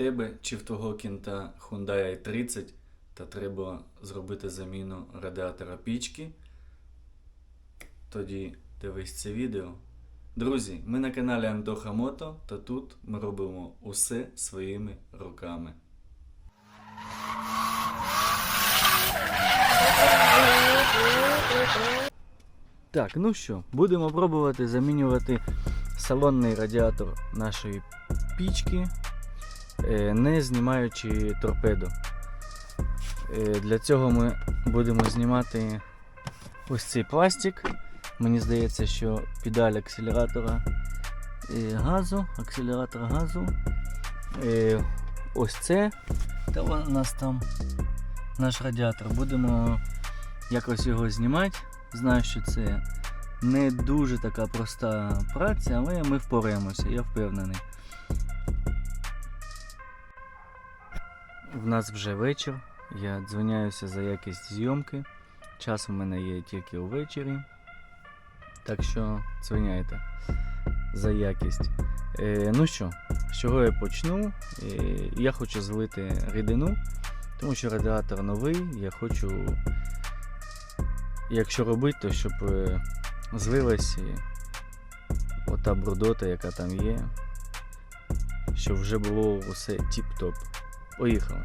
тебе чи в твого кінта Hyundai i30 та треба зробити заміну радіатора пічки, тоді дивись це відео. Друзі, ми на каналі Антоха Мото, та тут ми робимо усе своїми руками. Так, ну що, будемо пробувати замінювати салонний радіатор нашої пічки, не знімаючи торпеду. Е, Для цього ми будемо знімати ось цей пластик. Мені здається, що педаль акселератора е, газу, акселератор газу. Е, Ось це. Та у нас там наш радіатор. Будемо якось його знімати. Знаю, що це не дуже така проста праця, але ми впораємося, я впевнений. В нас вже вечір. Я дзвоняюся за якість зйомки. Час у мене є тільки увечері. Так що дзвоняйте за якість. Е, ну що, з чого я почну? Е, я хочу злити рідину, тому що радіатор новий. Я хочу, якщо робити, то щоб е, злилась е, ота брудота, яка там є. Щоб вже було усе тіп-топ. Поїхали.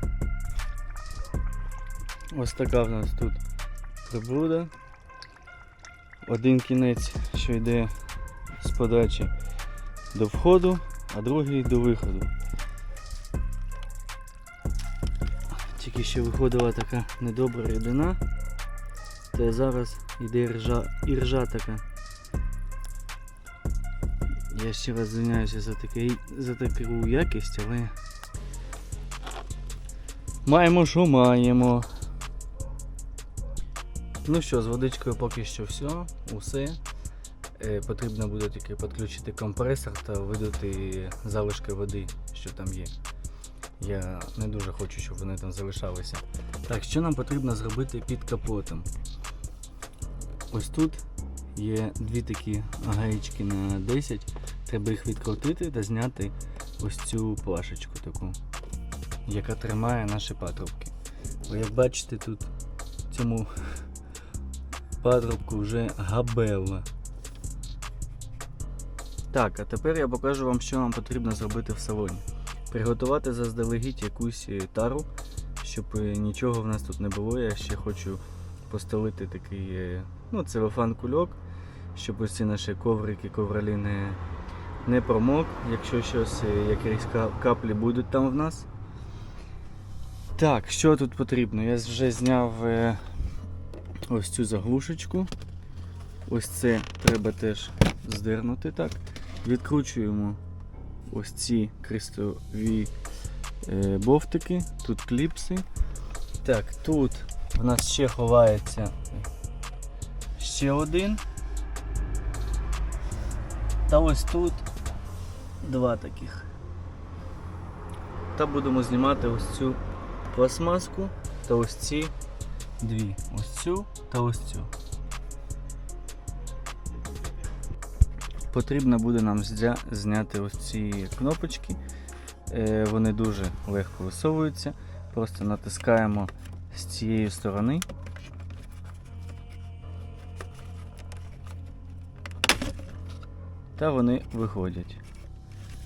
Ось така в нас тут прибруда. Один кінець, що йде з подачі до входу, а другий до виходу. Тільки що виходила така недобра рідина, та зараз йде ржа, і ржа така. Я ще раз звиняюся за, такий, за таку якість, але маємо, що маємо. Ну що, з водичкою поки що все, усе. Е, потрібно буде тільки підключити компресор та видати залишки води, що там є. Я не дуже хочу, щоб вони там залишалися. Так, що нам потрібно зробити під капотом? Ось тут є дві такі гаєчки на 10. Треба їх відкрутити та зняти ось цю плашечку таку, яка тримає наші патрубки. Бо як бачите, тут цьому патрубку вже габела. Так, а тепер я покажу вам, що нам потрібно зробити в салоні. Приготувати заздалегідь якусь е, тару, щоб е, нічого в нас тут не було. Я ще хочу постелити такий е, ну, целофан кульок, щоб ось ці наші коврики, ковралі не, промок, якщо щось, якісь каплі будуть там в нас. Так, що тут потрібно? Я вже зняв е, ось цю заглушечку. Ось це треба теж здернути так. Відкручуємо ось ці крестові е, бовтики, тут кліпси. Так, тут в нас ще ховається ще один. Та ось тут два таких. Та будемо знімати ось цю пластмаску та ось ці дві. Ось цю та ось цю. Потрібно буде нам зняти ось ці кнопочки. Е, Вони дуже легко висовуються. Просто натискаємо з цієї сторони. Та вони виходять.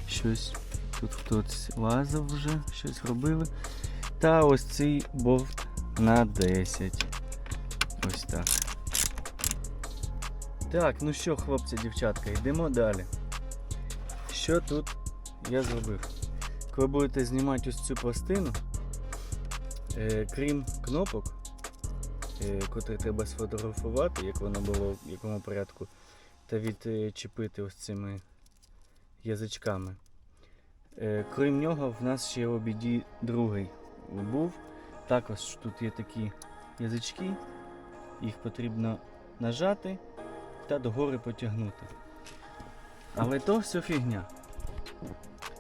Щось тут хтось лазив вже, щось робили. Та ось цей болт на 10. Ось так. Так, ну що, хлопці, дівчатка, йдемо далі. Що тут я зробив? Коли будете знімати ось цю пластину, е, крім кнопок, е, котрі треба сфотографувати, як воно було, в якому порядку, та відчепити ось цими язичками. Е, крім нього, в нас ще обіді другий був. Також тут є такі язички, їх потрібно нажати та догори потягнути. Але то все фігня.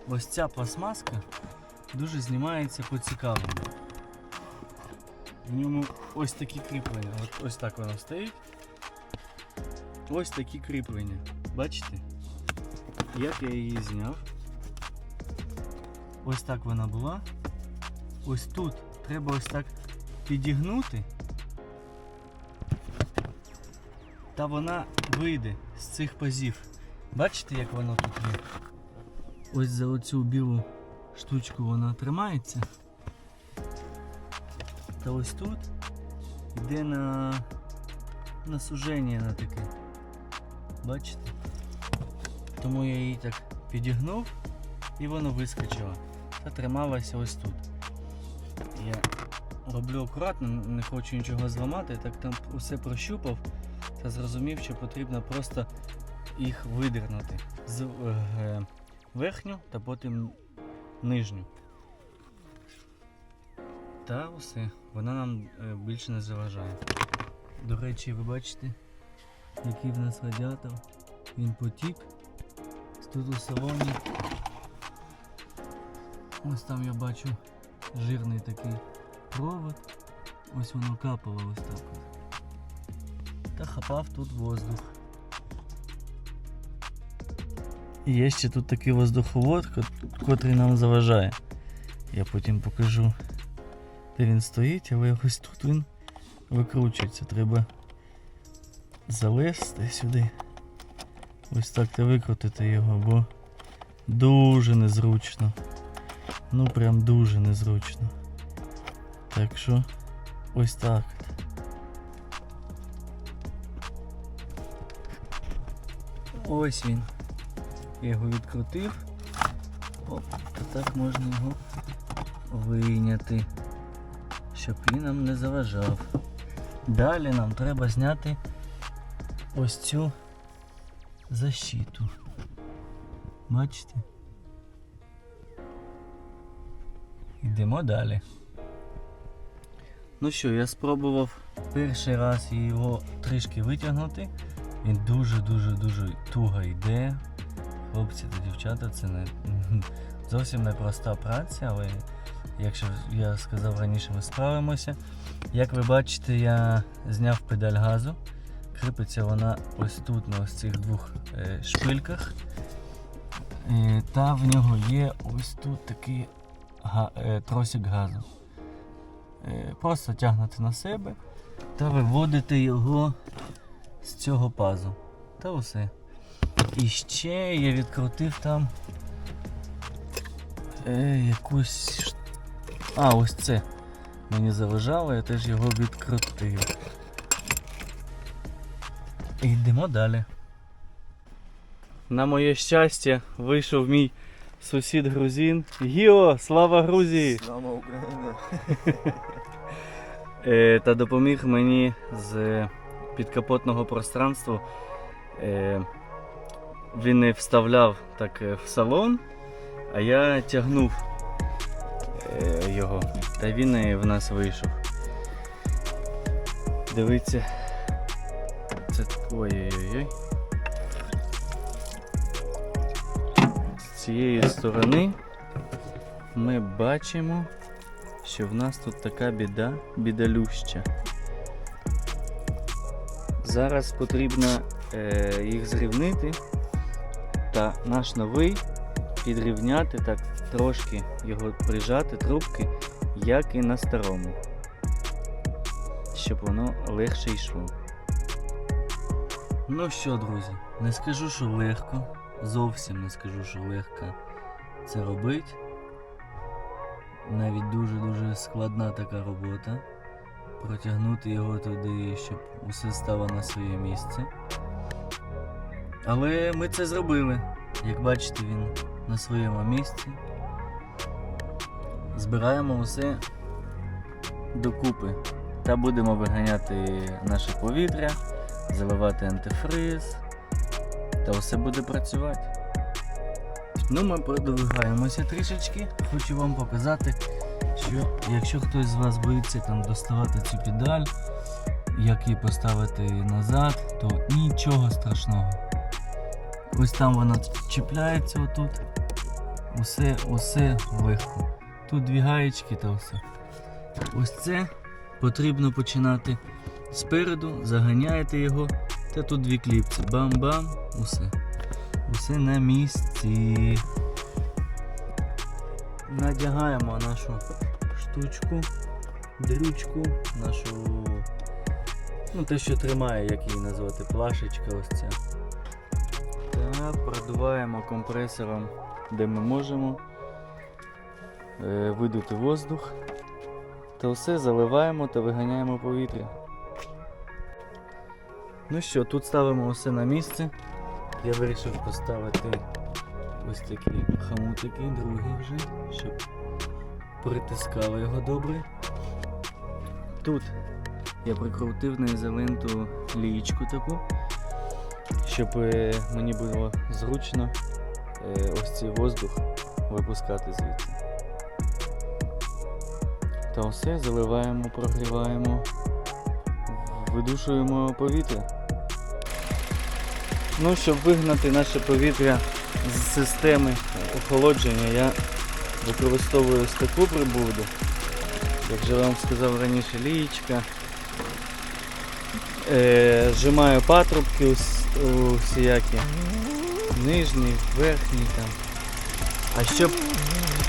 Ось ця пластмаска дуже знімається по цікавому. В ньому ось такі кріплення. От ось так воно стоїть. Ось такі кріплення. Бачите? Як я її зняв? ось так вона була. Ось тут треба ось так підігнути. Та вона вийде з цих пазів. Бачите, як воно тут є? Ось за оцю білу штучку вона тримається. Та ось тут йде на, на суження на таке. Бачите? Тому я її так підігнув і воно вискочило. Та трималася ось тут. Роблю акуратно, не хочу нічого зламати, так там усе прощупав та зрозумів, що потрібно просто їх видернути з е, верхню та потім нижню. Та все, вона нам е, більше не заважає. До речі, ви бачите, який в нас радіатор. Він потік. Тут у салоні. Ось там я бачу жирний такий провод. Ось воно капало ось так. Та хапав тут воздух. І є ще тут такий воздуховод, кот- котрий нам заважає. Я потім покажу, де він стоїть, але ось тут він викручується. Треба залезти сюди. Ось так та викрутити його, бо дуже незручно. Ну прям дуже незручно. Так що ось так. Ось він. Я його відкрутив. Оп, а так можна його вийняти, щоб він нам не заважав. Далі нам треба зняти ось цю защиту. Бачите? Йдемо далі. Ну що, я спробував перший раз його трішки витягнути. Він дуже-дуже-дуже туго йде. Хлопці та дівчата, це не зовсім непроста праця, але якщо я сказав раніше, ми справимося. Як ви бачите, я зняв педаль газу. Кріпиться вона ось тут, на ось цих двох е, шпильках. Е, та в нього є ось тут такий е, тросик газу. Е, просто тягнути на себе та виводити його з цього пазу. Та все. І ще я відкрутив там е, якусь. А, ось це. Мені заважало, я теж його відкрутив. І Йдемо далі. На моє щастя, вийшов мій сусід грузин. Гіо, слава Грузії! Слава Україна! Е, та допоміг мені з підкапотного пространства. Е, він не вставляв так е, в салон, а я тягнув його. Та він і в нас вийшов. Дивіться. Це ой-ой-ой. Цієї сторони ми бачимо що в нас тут така біда, бідалюща. Зараз потрібно е, їх зрівнити та наш новий підрівняти, так трошки його прижати трубки, як і на старому, щоб воно легше йшло. Ну що, друзі, не скажу, що легко, зовсім не скажу, що легко це робити навіть дуже-дуже складна така робота. Протягнути його туди, щоб усе стало на своє місце. Але ми це зробили. Як бачите, він на своєму місці. Збираємо усе докупи. Та будемо виганяти наше повітря, заливати антифриз. Та все буде працювати. Ну, ми продвигаємося трішечки. Хочу вам показати, що якщо хтось з вас боїться там доставати цю педаль, як її поставити назад, то нічого страшного. Ось там вона чіпляється отут. Усе, усе легко. Тут дві гаєчки та все. Ось це потрібно починати спереду, заганяєте його, та тут дві кліпці. Бам-бам, усе. Усе на місці. надягаємо нашу штучку, дрючку, нашу. Ну, те, що тримає, як її назвати, плашечка ось ця. Та продуваємо компресором, де ми можемо е, видути воздух. Та все заливаємо та виганяємо повітря. Ну що, тут ставимо усе на місце. Я вирішив поставити ось такі хамутики, другі вже, щоб притискало його добре. Тут я прикрутив на ізоленту лієчку таку, щоб е, мені було зручно е, ось цей воздух випускати звідси. Та все заливаємо, прогріваємо, видушуємо повітря. Ну, щоб вигнати наше повітря з системи охолодження, я використовую ось таку прибуду. Як же вам сказав раніше, лієчка. Е, зжимаю патрубки ус- усіякі. Нижній, верхній там. А щоб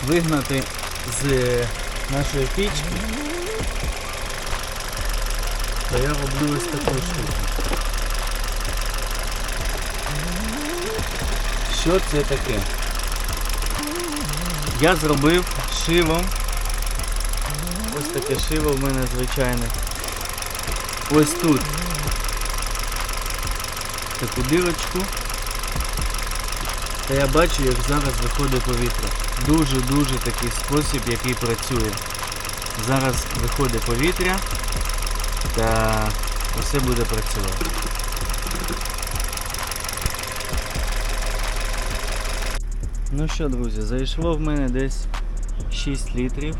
вигнати з нашої пічки, то я роблю ось таку штуку. Що це таке? Я зробив шивом. Ось таке шиво в мене звичайне. Ось тут. Таку дирочку. Та я бачу, як зараз виходить повітря. Дуже-дуже такий спосіб, який працює. Зараз виходить повітря та усе буде працювати. Ну що, друзі, зайшло в мене десь 6 літрів.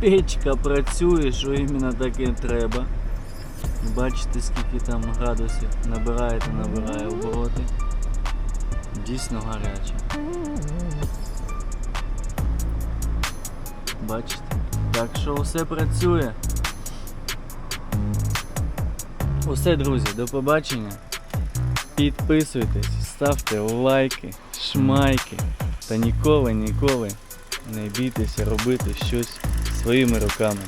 Печка працює, що іменно так і треба. Бачите, скільки там градусів набирає та набирає обороти. Дійсно гаряче. Бачите? Так що все працює. Усе, друзі, до побачення. Підписуйтесь, ставте лайки, шмайки та ніколи, ніколи не бійтеся робити щось своїми руками.